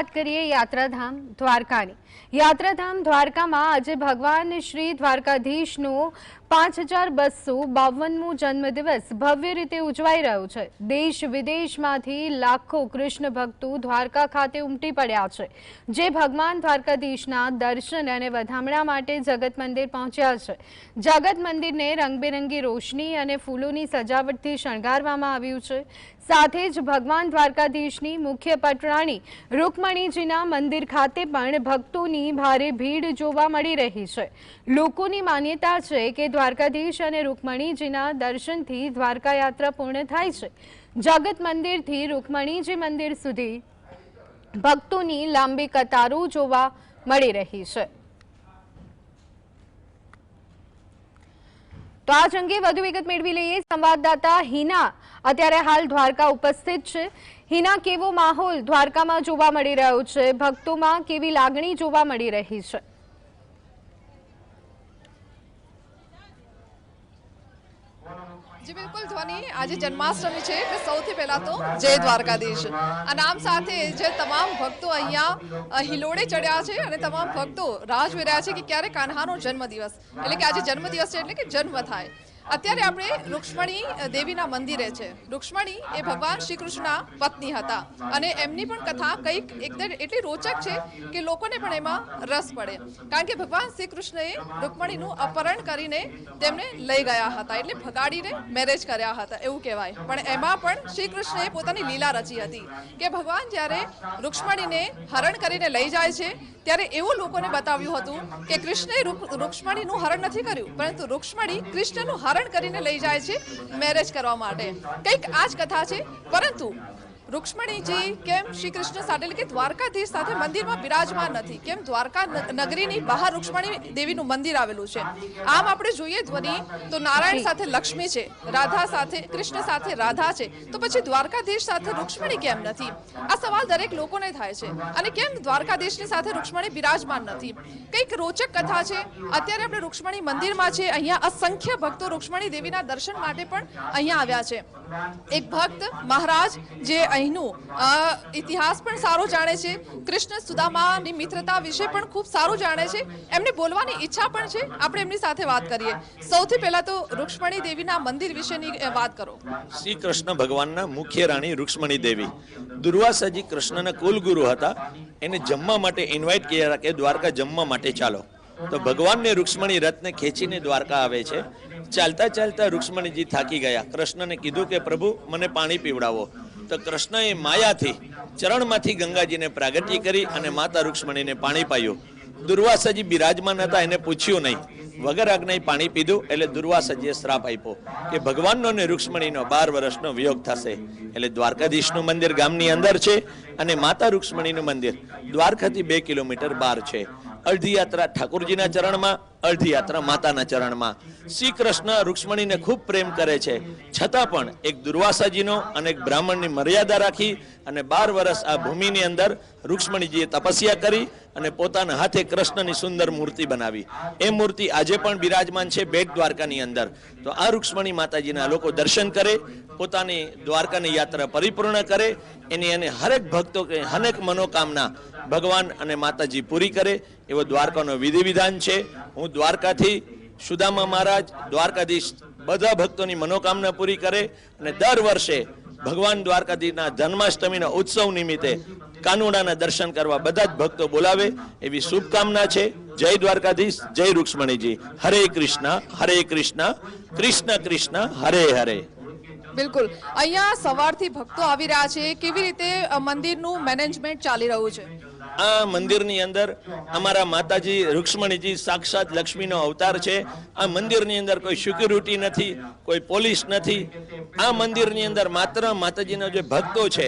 વાત કરીએ યાત્રાધામ દ્વારકાની. યાત્રાધામ દ્વારકામાં આજે ભગવાન શ્રી દ્વારકાધીશનો પાંચ હજાર બસો બાવનમું જન્મદિવસ ભવ્ય રીતે ઉજવાઈ રહ્યો છે. દેશ વિદેશમાંથી લાખો કૃષ્ણ ભક્તો દ્વારકા ખાતે ઉમટી પડ્યા છે. જે ભગવાન દ્વારકાધીશના દર્શન અને વધામણા માટે જગત મંદિર પહોંચ્યા છે. જગત મંદિરને રંગબેરંગી રોશની અને ફૂલોની સજાવટથી શણગારવામાં આવ્યું છે. સાથે જ ભગવાન દ્વારકાધીશની મુખ્ય પટરાણી રૂકમણીજીના મંદિર ખાતે પણ ભક્તોની ભારે ભીડ જોવા મળી રહી છે. લોકોની માન્યતા છે કે દ્વારકાધીશ અને રૂકમણીજીના દર્શનથી દ્વારકા પૂર્ણ થાય છે. જગત મંદિરથી રૂકમણીજી મંદિર સુધી ભક્તોની લાંબી કતારો જોવા મળી રહી છે. તો આ અંગે વધુ વિગત મેળવી લઈએ. સંવાદદાતા હિના અત્યારે હાલ દ્વારકા ઉપસ્થિત છે. હિના, કેવો માહોલ દ્વારકામાં જોવા મળી રહ્યો છે? ભક્તોમાં કેવી લાગણી જોવા મળી રહી છે? જી, બિલકુલ, ધ્વનિ આજે જન્માષ્ટમી છે, એટલે સૌથી પહેલા તો જય દ્વારકાધીશ. આ નામ સાથે જે તમામ ભક્તો અહીંયા હિલોડે ચડ્યા છે અને તમામ ભક્તો રાહ જોઈ રહ્યા છે કે ક્યારે કાન્હાનો જન્મદિવસ, એટલે કે આજે જન્મદિવસ છે, એટલે કે જન્મ થાય. અત્યારે આપણે રૂક્ષ્મણી દેવીના મંદિરે છે. રૂક્ષ્મણી એ ભગવાન શ્રી કૃષ્ણના પત્ની હતા અને એમની પણ કથા કંઈક એકદમ એટલી રોચક છે કે લોકોને પણ એમાં રસ પડે. કારણ કે ભગવાન શ્રી કૃષ્ણએ રૂક્મણીનું અપહરણ કરીને તેમને લઈ ગયા હતા એટલે ભગાડીને મેરેજ કર્યા હતા, એવું કહેવાય. પણ એમાં પણ શ્રી કૃષ્ણએ પોતાની લીલા રચી હતી કે ભગવાન જ્યારે રૂક્ષ્મણીને હરણ કરીને લઈ જાય છે, ત્યારે એવું લોકોને બતાવ્યું હતું કે કૃષ્ણએ રૂક- રૂક્ષ્મણીનું હરણ નથી કર્યું, પરંતુ રૂક્ષ્મણી કૃષ્ણનું હરણ કરીને લઈ જાય છે મેરેજ કરવા માટે. કંઈક આ જ કથા છે. પરંતુ રૂક્ષ્મણીજી, કેમ શ્રી કૃષ્ણ સાથે કે દ્વારકાધીશ સાથે મંદિરમાં બિરાજમાન નથી? કેમ દ્વારકા નગરીની બહાર રૂક્ષ્મણી દેવીનું મંદિર આવેલું છે? આમ આપણે જોઈએ ધ્વનિ, તો નારાયણ સાથે લક્ષ્મી છે, રાધા સાથે, કૃષ્ણ સાથે રાધા છે, તો પછી દ્વારકાધીશ સાથે રૂક્ષ્મણી કેમ નથી? આ સવાલ દરેક લોકોને થાય છે. અને કેમ દ્વારકાધીશની સાથે રૂક્ષ્મણી બિરાજમાન નથી? કંઈક રોચક કથા છે. અત્યારે આપણે રૂક્ષ્મણી મંદિરમાં છે. અહીંયા અસંખ્ય ભક્તો રૂક્ષ્મણી દેવીના દર્શન માટે પણ અહીંયા આવ્યા છે. એક ભક્ત મહારાજ, જે અહીંનું ઇતિહાસ પણ સારો જાણે છે. કૃષ્ણ સુદામાની મિત્રતા વિશે પણ ખૂબ સારું જાણે છે. એમને બોલવાની ઈચ્છા પણ છે. આપણે એમની સાથે વાત કરીએ. સૌથી પહેલા તો રૂક્ષ્મણી દેવીના મંદિર વિશેની વાત કરો. શ્રી કૃષ્ણ ભગવાનના મુખ્ય રાણી રૂક્ષ્મણી દેવી. દુર્વાસાજી કૃષ્ણના કુલગુરુ હતા. એને જમવા માટે ઇન્વાઇટ કર્યા કે દ્વારકા જમવા માટે ચાલો. તો ભગવાનને રૂક્ષ્મણી રથને ખેંચીને દ્વારકા આવે છે. ચાલતા ચાલતા રૂક્ષ્મણીજી થાકી ગયા. કૃષ્ણને કીધું કે, પ્રભુ, મને પાણી પીવડાવો. તો કૃષ્ણએ માયાથી ચરણમાંથી ગંગાજીને પ્રાગટ્ય કરી અને માતા રૂક્ષ્મણીને પાણી પાયું. દુર્વાસાજી બિરાજમાન હતા, એને પૂછ્યું નહીં. વગર આજ્ઞાએ પાણી પીધું, એટલે દુર્વાસાજીએ શ્રાપ આપ્યો કે ભગવાનનો અને રૂક્ષ્મણીનો બાર વર્ષનો વિયોગ થશે. એટલે દ્વારકાધીશનું મંદિર ગામની અંદર છે અને માતા રૂક્ષ્મણીનું મંદિર દ્વારકાથી બે કિલોમીટર બહાર છે. અડધી યાત્રા ઠાકોરજીના ચરણમાં અડધી યાત્રા માતાના ચરણમાં. શ્રી કૃષ્ણ રૂક્ષ્મણીને ખૂબ પ્રેમ કરે છે. છતાં પણ એક દુર્વાસાજીનો અને એક બ્રાહ્મણની મર્યાદા રાખી અને બાર વર્ષ આ ભૂમિની અંદર રૂક્ષ્મણીજીએ તપસ્યા કરી અને પોતાના હાથે કૃષ્ણની સુંદર મૂર્તિ બનાવી. એ મૂર્તિ આજે પણ બિરાજમાન છે બેટ દ્વારકાની અંદર. તો આ રૂક્ષ્મણી માતાજીના લોકો દર્શન કરે, પોતાની દ્વારકાની યાત્રા પરિપૂર્ણ કરે, એની એને હરેક ભક્તો કે હરેક મનોકામના ભગવાન અને માતાજી પૂરી કરે, એવો દ્વારકાનો વિધિ વિધાન છે. હું દ્વારકાથી સુદામા મહારાજ, દ્વારકાધીશ, બધા ભક્તોની મનોકામના પૂરી કરે અને દર વર્ષે ભગવાન દ્વારકાધીશના જન્માષ્ટમીના ઉત્સવ નિમિત્તે કાનુડાના દર્શન કરવા બધા જ ભક્તો બોલાવે. એવી શુભકામના છે. જય દ્વારકાધીશ, જય રૂક્ષ્મણીજી. હરે કૃષ્ણ હરે કૃષ્ણ કૃષ્ણ કૃષ્ણ, હરે હરે. બિલકુલ. અહીંયા સવારથી ભક્તો આવી રહ્યા છે. કેવી રીતે મંદિરનું મેનેજમેન્ટ ચાલી રહ્યું છે? આ મંદિરની અંદર અમારા માતાજી રૂક્ષ્મણીજી સાક્ષાત લક્ષ્મીનો અવતાર છે. આ મંદિરની અંદર કોઈ સિક્યુરિટી નથી, કોઈ પોલીસ નથી. આ મંદિરની અંદર માત્ર માતાજીનો જે ભક્તો છે,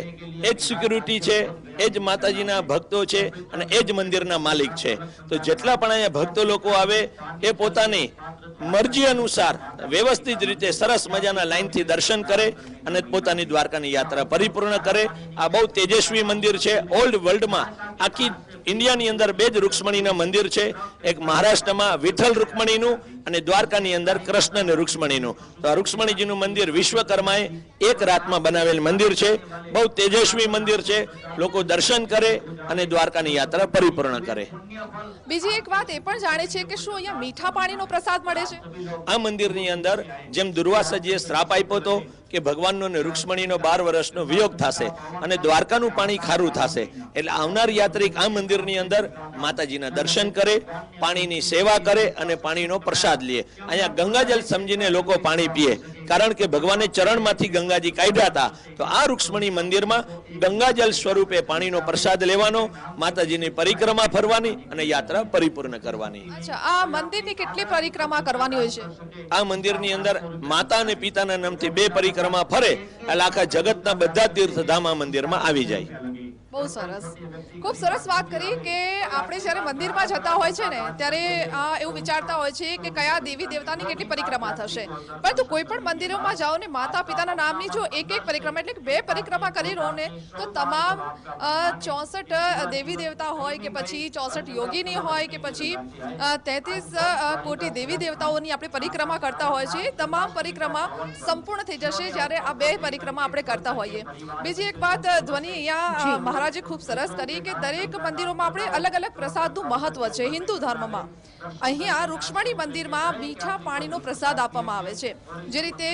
એ જ સિક્યુરિટી છે. એ જ માતાજીના ભક્તો છે અને એ જ મંદિરના માલિક છે. તો જેટલા પણ અહીંયા ભક્તો લોકો આવે, એ પોતાની મરજી અનુસાર વ્યવસ્થિત રીતે સરસ મજાના લાઈનથી દર્શન કરે અને પોતાની દ્વારકાની યાત્રા પરિપૂર્ણ કરે. આ બહુ તેજસ્વી મંદિર છે. ઓલ્ડ વર્લ્ડમાં આખી ઇન્ડિયાની અંદર બે જ રૂક્ષ્મણીના મંદિર છે. એક મહારાષ્ટ્રમાં વિઠ્ઠલ રૂક્ષ્મણીનું અને દ્વારકાની અંદર કૃષ્ણ અને રૂક્ષ્મણીનું. તો આ રૂક્ષ્મણીજીનું મંદિર વિશ્વકર્માએ એક રાતમાં બનાવેલ મંદિર છે. બહુ તેજસ્વી મંદિર છે. લોકો લોકો દર્શન કરે અને દ્વારકાની યાત્રા પરિપૂર્ણ કરે. બીજી એક વાત એ પણ જાણે છે કે શું અહીંયા મીઠા પાણીનો પ્રસાદ મળે છે? આ મંદિરની અંદર જેમ દુર્વાસાજીએ શ્રાપ આપ્યો હતો કે ભગવાનનો ને રૂક્ષ્મણીનો બાર વર્ષનો વિયોગ થશે અને દ્વારકાનું પાણી ખારું થશે એટલે આવનાર યાત્રિક આ મંદિરની અંદર માતાજીના દર્શન કરે પાણીની સેવા કરે અને પાણીનો પ્રસાદ લે. અહીંયા ગંગાજલ સમજીને લોકો પાણી પીએ. કારણ કે ભગવાને ચરણમાંથી ગંગાજી કાઢ્યા હતા. તો આ રૂક્ષ્મણી મંદિરમાં ગંગાજલ સ્વરૂપે પાણીનો પ્રસાદ લેવાનો માતાજીની પરિક્રમા ફરવાની અને યાત્રા પરિપૂર્ણ કરવાની. આ મંદિરની કેટલી પરિક્રમા કરવાની હોય છે? આ મંદિરની અંદર માતા અને પિતાના નામથી બે પરિક્રમા ફરે એટલે આખા જગતના બધા તીર્થધામ આ મંદિરમાં આવી જાય. બહુ સરસ. ખૂબ સરસ વાત કરી કે આપણે જ્યારે મંદિરમાં જતા હોય છે ને, ત્યારે એવું વિચારતા હોય છે કે કયા દેવી દેવતાની કેટલી પરિક્રમા થશે. પરંતુ કોઈ પણ મંદિરોમાં જાઓ ને માતા પિતાના નામની જો એક એક પરિક્રમા, એટલે બે પરિક્રમા કરી રહો ને, તો તમામ ચોસઠ દેવી દેવતા હોય કે પછી ચોસઠ યોગીની હોય કે પછી તેત્રીસ કોટી દેવી દેવતાઓની આપણે પરિક્રમા કરતા હોય છે તમામ પરિક્રમા સંપૂર્ણ થઈ જશે જ્યારે આ બે પરિક્રમા આપણે કરતા હોઈએ. બીજી એક વાત ધ્વનિ અહીંયા મહારાજે ખૂબ સરસ કરી કે દરેક મંદિરોમાં આપણે અલગ અલગ પ્રસાદનું મહત્વ છે હિન્દુ ધર્મમાં. અહીંયા રૂક્ષ્મણી મંદિરમાં મીઠા પાણીનો પ્રસાદ આપવામાં આવે છે. જે રીતે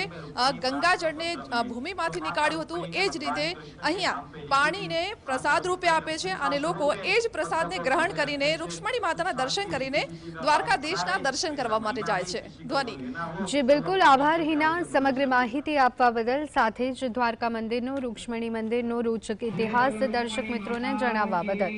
ગંગાજળને ભૂમિમાંથી નીકાળ્યું હતું, એ જ રીતે અહીંયા પાણીને પ્રસાદ રૂપે આપે છે અને લોકો એ જ પ્રસાદને ગ્રહણ કરીને રૂક્ષ્મણી માતાના દર્શન કરીને દ્વારકાધીશના દર્શન કરવા માટે જાય છે. ધ્વનિ. જી, બિલકુલ. આભાર હિના. સમગ્ર માહિતી આપવા બદલ સાથે જ દ્વારકા મંદિરનો, રૂક્ષ્મણી મંદિરનો, રોચક ઇતિહાસ દર્શક મિત્રોને જણાવવા બદલ.